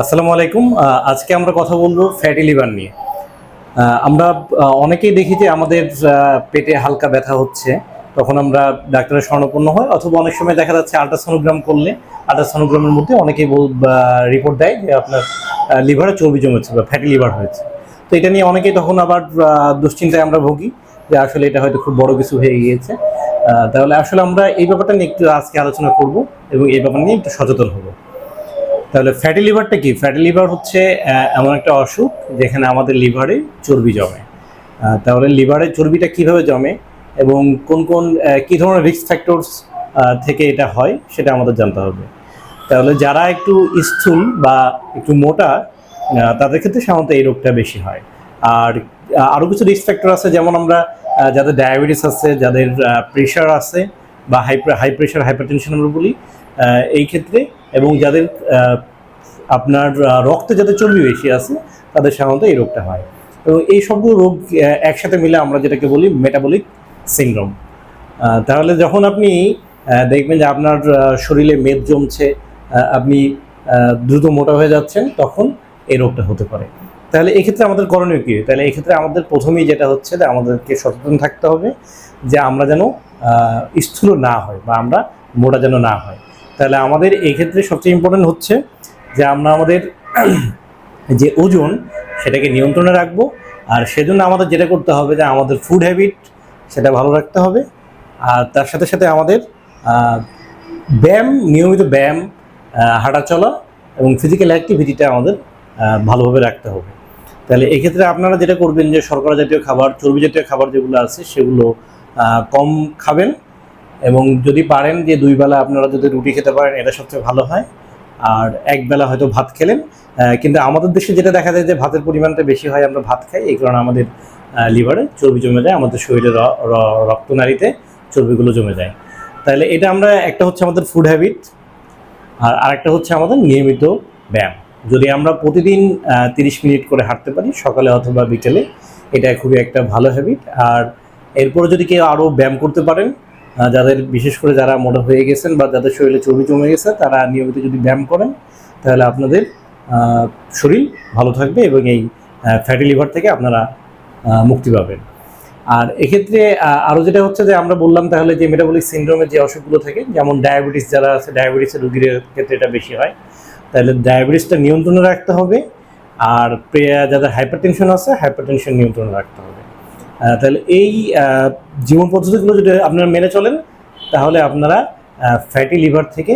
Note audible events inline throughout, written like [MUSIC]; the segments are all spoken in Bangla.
আসসালামু আলাইকুম। আজকে আমরা কথা বলব ফ্যাটি লিভার নিয়ে। আমরা অনেকেই দেখি যে আমাদের পেটে হালকা ব্যথা হচ্ছে। তখন আমরা ডাক্তারের স্বর্ণপন্ন হয়, অথবা অনেক সময় দেখা যাচ্ছে আল্ট্রাসোনোগ্রাম করলে, আল্ট্রাসোনোগ্রামের মধ্যে অনেকেই রিপোর্ট দেয় যে আপনার লিভারে চর্বি জমেছে বা ফ্যাটি লিভার হয়েছে। তো এটা নিয়ে অনেকেই তখন আবার দুশ্চিন্তায় আমরা ভুগি যে আসলে এটা হয়তো খুব বড় কিছু হয়ে গিয়েছে। তাহলে আসলে আমরা এই ব্যাপারটা নিয়ে একটু আজকে আলোচনা করব এবং এই ব্যাপার নিয়ে একটু সচেতন হব। তাহলে ফ্যাটি লিভারটা কি? ফ্যাটি লিভার হচ্ছে এমন একটা অসুখ যেখানে আমাদের লিভারে চর্বি জমে। তাহলে লিভারে চর্বিটা কীভাবে জমে এবং কোন কোন কি ধরনের রিস্ক ফ্যাক্টরস থেকে এটা হয় সেটা আমাদের জানতে হবে। তাহলে যারা একটু স্থূল বা একটু মোটা তাদের ক্ষেত্রে সাধারণত এই রোগটা বেশি হয়। আর আরও কিছু রিস্ক ফ্যাক্টর আছে, যেমন আমরা যাদের ডায়াবেটিস আছে, যাদের প্রেশার আছে বা high high pressure hypertension আমরা বলি এই ক্ষেত্রে এবং যাদের আপনার রক্তে যাদের চর্বি বেশি আছে, তাদের সাধারণত এই রোগটা হয়। এবং এই সবগুলো রোগ একসাথে মিলে আমরা যেটাকে বলি মেটাবলিক সিনড্রোম তাহলে যখন আপনি দেখবেন যে আপনার শরীরে মেদ জমছে আপনি দ্রুত মোটা হয়ে যাচ্ছেন, তখন এই রোগটা হতে পারে। তাহলে এক্ষেত্রে আমাদের করণীয় কী? তাহলে এক্ষেত্রে আমাদের প্রথমেই যেটা হচ্ছে যে আমাদেরকে সচেতন থাকতে হবে যে আমরা যেন স্থূল না হয় বা আমরা মোটা যেন না হয়। তাহলে আমাদের এই ক্ষেত্রে সবচেয়ে ইম্পর্টেন্ট হচ্ছে যে আমরা আমাদের [CLEARS THROAT] যে ওজন, সেটাকে নিয়ন্ত্রণে রাখব। আর সেজন্য আমাদের যেটা করতে হবে যে আমাদের ফুড হ্যাবিট সেটা ভালো রাখতে হবে। আর তার সাথে সাথে আমাদের ব্যায়াম, নিয়মিত ব্যায়াম হাঁটা চলা এবং ফিজিক্যাল অ্যাক্টিভিটিটা আমাদের ভালোভাবে রাখতে হবে। তাহলে এক্ষেত্রে আপনারা যেটা করবেন যে শর্করা জাতীয় খাবার, চর্বি জাতীয় খাবার যেগুলো আছে, সেগুলো কম খাবেন। এবং যদি পারেন যে দুই বেলা আপনারা যদি রুটি খেতে পারেন, এটা সবচেয়ে ভালো হয়। আর এক বেলা হয়তো ভাত খেলেন। কিন্তু আমাদের দেশে যেটা দেখা যায় যে ভাতের পরিমাণটা বেশি হয়, আমরা ভাত খাই। এই কারণে আমাদের লিভারে চর্বি জমে যায়, আমাদের শরীরে রক্তনালীতে চর্বিগুলো জমে যায়। তাহলে এটা আমরা, একটা হচ্ছে আমাদের ফুড হ্যাবিট আর আরেকটা হচ্ছে আমাদের নিয়মিত ব্যায়াম। যদি আমরা প্রতিদিন তিরিশ মিনিট করে হাঁটতে পারি, সকালে অথবা বিকেলে, এটা খুবই একটা ভালো হ্যাবিট আর এরপরে যদি কেউ আরও ব্যায়াম করতে পারেন যাদের বিশেষ করে যারা মোটা হয়ে গেছেন বা যাদের শরীরে চর্বি জমে গেছে, তারা নিয়মিত যদি ব্যায়াম করেন, তাহলে আপনাদের শরীর ভালো থাকবে এবং এই ফ্যাটি লিভার থেকে আপনারা মুক্তি পাবেন। আর এক্ষেত্রে আরও যেটা হচ্ছে যে আমরা বললাম তাহলে যে মেটাবলিক সিনড্রোমের যে অসুখগুলো থাকে, যেমন ডায়াবেটিস যারা আছে ডায়াবেটিসের রোগীর ক্ষেত্রে এটা বেশি হয়। তাহলে ডায়াবেটিসটা নিয়ন্ত্রণে রাখতে হবে, আর যাদের হাইপার টেনশন আছে হাইপার টেনশন নিয়ন্ত্রণে রাখতে হবে। তাহলে এই জীবন পদ্ধতিগুলো যদি আপনারা মেনে চলেন, তাহলে আপনারা ফ্যাটি লিভার থেকে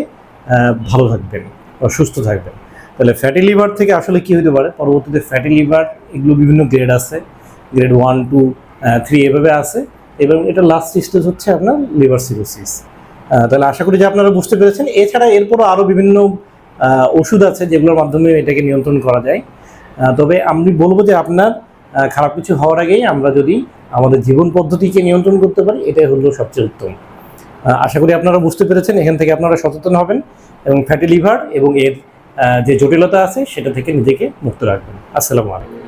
ভালো থাকবেন বা সুস্থ থাকবেন। তাহলে ফ্যাটি লিভার থেকে আসলে কি হতে পারে? পরবর্তীতে ফ্যাটি লিভার এগুলো বিভিন্ন গ্রেড আছে। গ্রেড ওয়ান টু থ্রি এভাবে আছে। এবং এটা লাস্ট স্টেজ হচ্ছে আপনার লিভার সিরোসিস তাহলে আশা করি যে আপনারা বুঝতে পেরেছেন। এছাড়া এরপরও আরও বিভিন্ন ওষুধ আছে যেগুলোর মাধ্যমে এটাকে নিয়ন্ত্রণ করা যায়। তবে আমি বলব যে আপনার খারাপ কিছু হওয়ার আগেই আমরা যদি আমাদের জীবন পদ্ধতিকে নিয়ন্ত্রণ করতে পারি, এটাই হলো সবচেয়ে উত্তম। আশা করি আপনারা বুঝতে পেরেছেন, এখান থেকে আপনারা সচেতন হবেন এবং ফ্যাটি লিভার এবং এর যে জটিলতা আছে, সেটা থেকে নিজেকে মুক্ত রাখবেন। আসসালামু আলাইকুম।